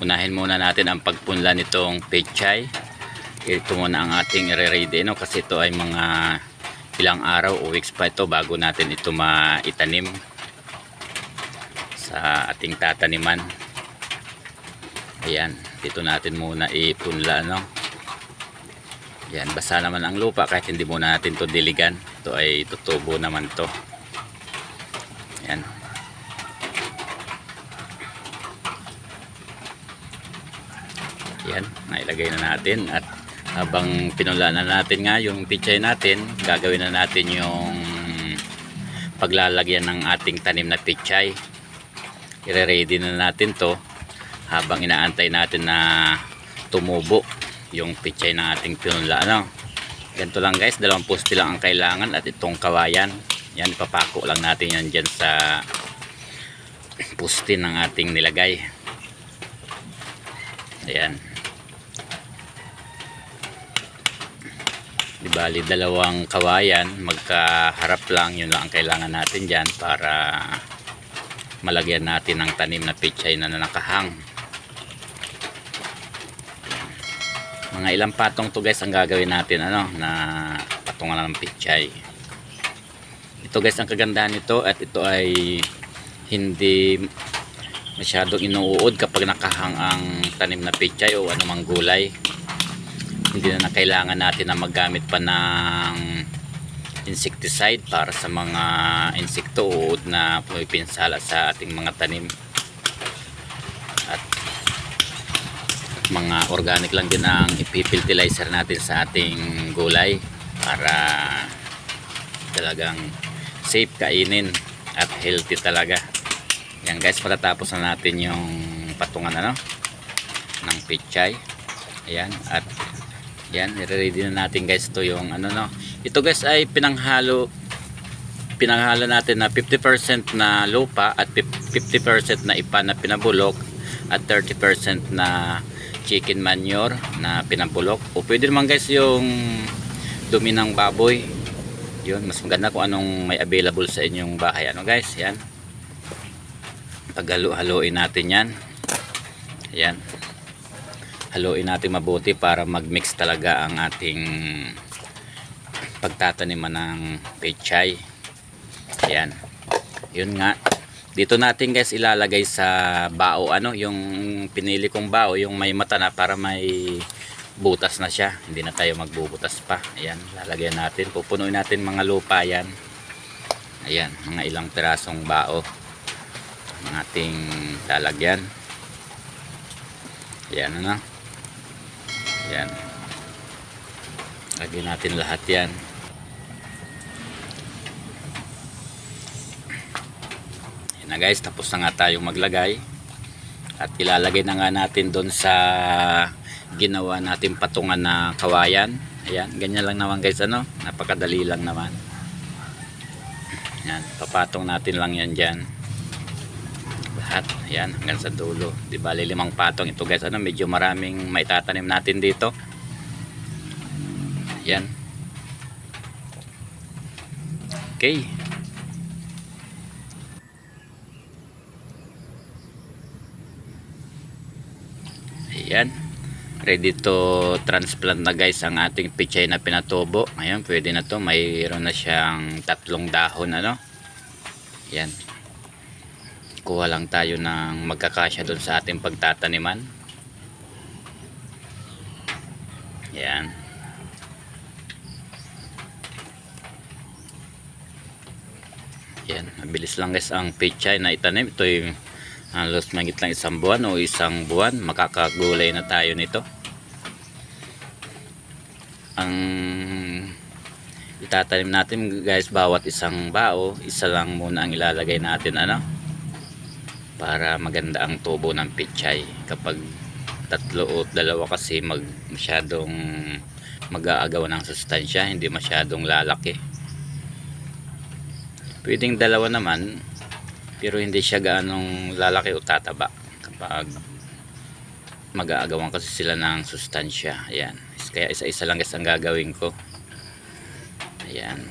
unahin muna natin ang pagpunla nitong pechay. Ito muna ang ating i-ready no? kasi ito ay mga ilang araw o weeks pa ito bago natin ito maitanim sa ating tataniman. Ayan dito natin muna ipunla no? Yan basa naman ang lupa kahit hindi muna natin to diligan. Ito ay tutubo naman to. Yan yan nailagay na natin. At habang pinula na natin nga yung pichay natin gagawin na natin yung paglalagyan ng ating tanim na pichay. I-ready na natin to habang inaantay natin na tumubo yung pichay ng ating pinula ano? Ganito lang guys. Dalawang poste lang ang kailangan at itong kawayan. Yan papako lang natin yan dyan sa poste ng ating nilagay. Ayan di bali dalawang kawayan magkaharap lang yun lang ang kailangan natin dyan para malagyan natin ng tanim na pichay na nakahang. Mga ilang patong to guys ang gagawin natin ano na patungan ng pichay ito guys ang kagandahan nito at ito ay hindi masyadong inuud kapag nakahang ang tanim na pichay o anumang gulay hindi na, kailangan natin na maggamit pa ng insecticide para sa mga insekto uod na pumipinsala sa ating mga tanim. At mga organic lang din ang ipipiltilizer natin sa ating gulay para talagang safe kainin at healthy talaga. Yan guys patatapos na natin yung patungan ano ng pichay ayan at yan i-ready na natin guys ito yung ano no? Ito guys ay pinanghalo pinanghalo natin na 50% na lupa at 50% na ipa na pinabulok at 30% na chicken manure na pinabulok. O pwede naman guys yung dumi ng baboy. Yun mas maganda kung anong may available sa inyong bahay. Ano guys? Yan. Paghalo-haloin natin yan. Yan haluin natin mabuti para mag-mix talaga ang ating pagtataniman ng pechay. Yan yun nga. Dito natin guys ilalagay sa bao. Ano yung pinili kong bao yung may mata na para may butas na siya. Hindi na tayo magbubutas pa. Ayan lalagyan natin. Pupunuin natin mga lupa yan. Ayan mga ilang pirasong bao. Ang ating lalagyan. Ayan ano yan. Lagyan natin lahat yan. Yan na guys tapos na nga tayong maglagay. At ilalagay na nga natin doon sa ginawa natin patungan na kawayan. Ayan ganyan lang naman guys ano? Napakadali lang naman. Yan papatong natin lang yan dyan lahat. Yan hanggang sa dulo. Di bali limang patong ito guys. Ano medyo maraming may tatanim natin dito. Yan okay. Ayan. Ready to transplant na guys ang ating pichay na pinatubo. Ayan pwede na to. Mayroon na siyang tatlong dahon ano. Yan kuha lang tayo ng magkakasya doon sa ating pagtataniman. Yan. Yan. Mabilis lang guys ang pechay na itanim. Ito yung halos magit lang isang buwan o isang buwan. Makakagulay na tayo nito. Ang itatanim natin guys bawat isang bao isa lang muna ang ilalagay natin ano para maganda ang tubo ng pichay kapag tatlo o dalawa kasi mag masyadong mag-aagaw ng sustansya hindi masyadong lalaki. Pwedeng dalawa naman pero hindi siya gaanong lalaki o tataba kapag mag-aagawan kasi sila ng sustansya. Ayan. Kaya isa-isa lang guys ang gagawin ko. Ayan.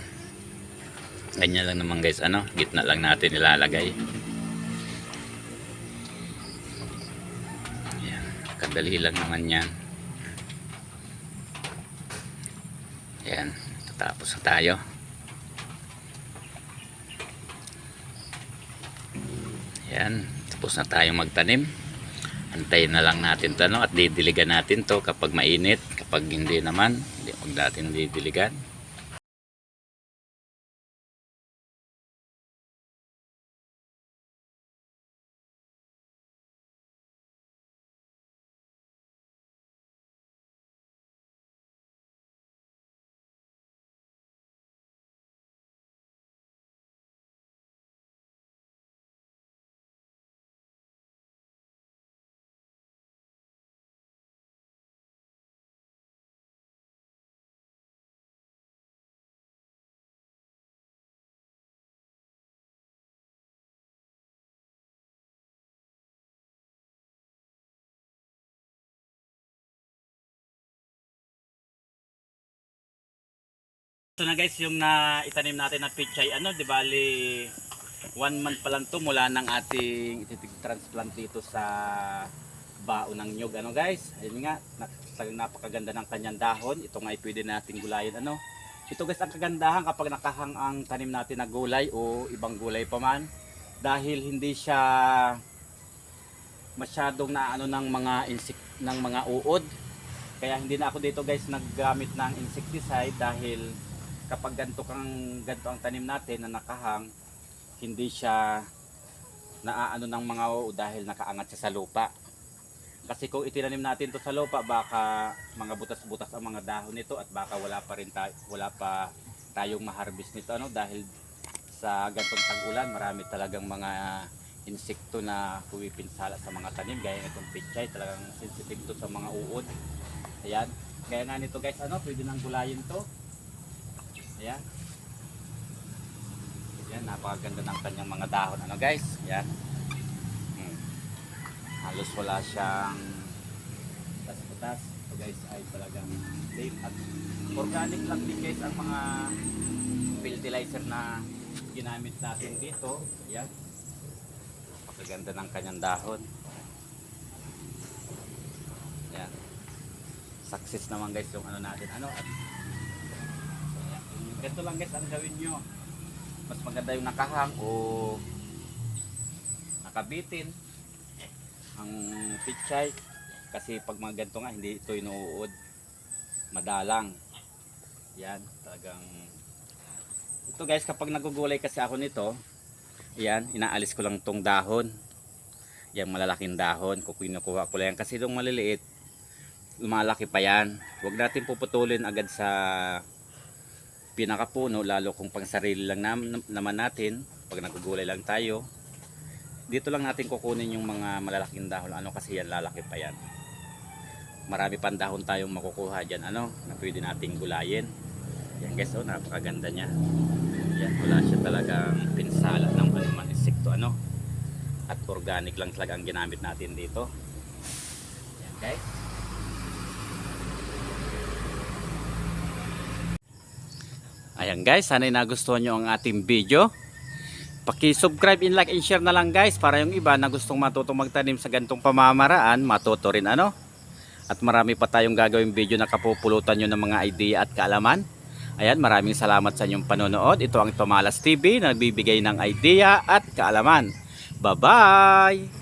Ganyan lang naman guys ano gitna lang natin ilalagay ayan Napakadali lang naman yan. Yan. Tatapos na tayo. Yan. Tapos na tayong magtanim. Antayin na lang natin to no? at didiligan natin to kapag mainit. Kapag hindi naman, hindi huwag natin didiligan. Ito na guys, yung na itanim natin na pichay, ano, di bali one month pa lang to mula ng ating ititig transplant dito sa bao ng nyug. Ano guys, ayun nga, napakaganda ng kanyang dahon. Ito nga ay pwede natin gulayin. Ano? Ito guys, ang kagandahan kapag nakahang ang tanim natin na gulay o ibang gulay pa man. Dahil hindi siya masyadong naano ng mga insect ng mga uod. Kaya hindi na ako dito guys naggamit ng insecticide dahil kapag ganito kang ganito ang tanim natin na nakahang hindi siya naaano ng mga uod dahil nakaangat siya sa lupa. Kasi kung itinanim natin to sa lupa baka mga butas-butas ang mga dahon nito at baka wala pa rin tayo, wala pa tayong ma-harvest nito ano? Dahil sa gantong tag-ulan marami talagang mga insekto na pumipinsala sa mga tanim gaya nitong pichay talagang sensitive to sa mga uod. Ayan. Gaya nga nito guys ano? Pwede nang gulayin to ayan ayan napakaganda ng kanyang mga dahon ano guys ayan Hmm. halos wala siyang butas-butas ito guys ay talagang safe at organic lang din guys ang mga fertilizer na ginamit natin dito ayan Napakaganda ng kanyang dahon. Yan. Success naman guys yung ano natin. Ano? At, Ayan. Ganito lang guys ang gawin nyo. Mas maganda yung nakahang o nakabitin ang pichay. Kasi pag mga ganito nga hindi ito inuud. Madalang. Yan. Talagang ito guys kapag nagugulay kasi ako nito yan, inaalis ko lang tong dahon. Yan, malalaking dahon. Kung kinukuha ko lang. Kasi itong maliliit, lumalaki pa yan. Huwag natin puputulin agad sa pinakapuno, lalo kung pang sarili lang nam- naman natin, pag nagugulay lang tayo. Dito lang natin kukunin yung mga malalaking dahon. Ano kasi yan, lalaki pa yan. Marami pang dahon tayong makukuha dyan, ano, na pwede nating gulayin. Yan guys, oh, napakaganda niya. Yan, wala siya talagang pinsala ng anumang insekto ano. At organic lang talaga ang ginamit natin dito. Yan guys. Ayan guys, sana'y nagustuhan nyo ang ating video. Paki-subscribe and like and share na lang guys para yung iba na gustong matutong magtanim sa gantong pamamaraan, matuto rin ano. At marami pa tayong gagawing video na kapupulutan nyo ng mga idea at kaalaman. Ayan, maraming salamat sa inyong panonood. Ito ang Tomalas TV na nagbibigay ng idea at kaalaman. Bye-bye!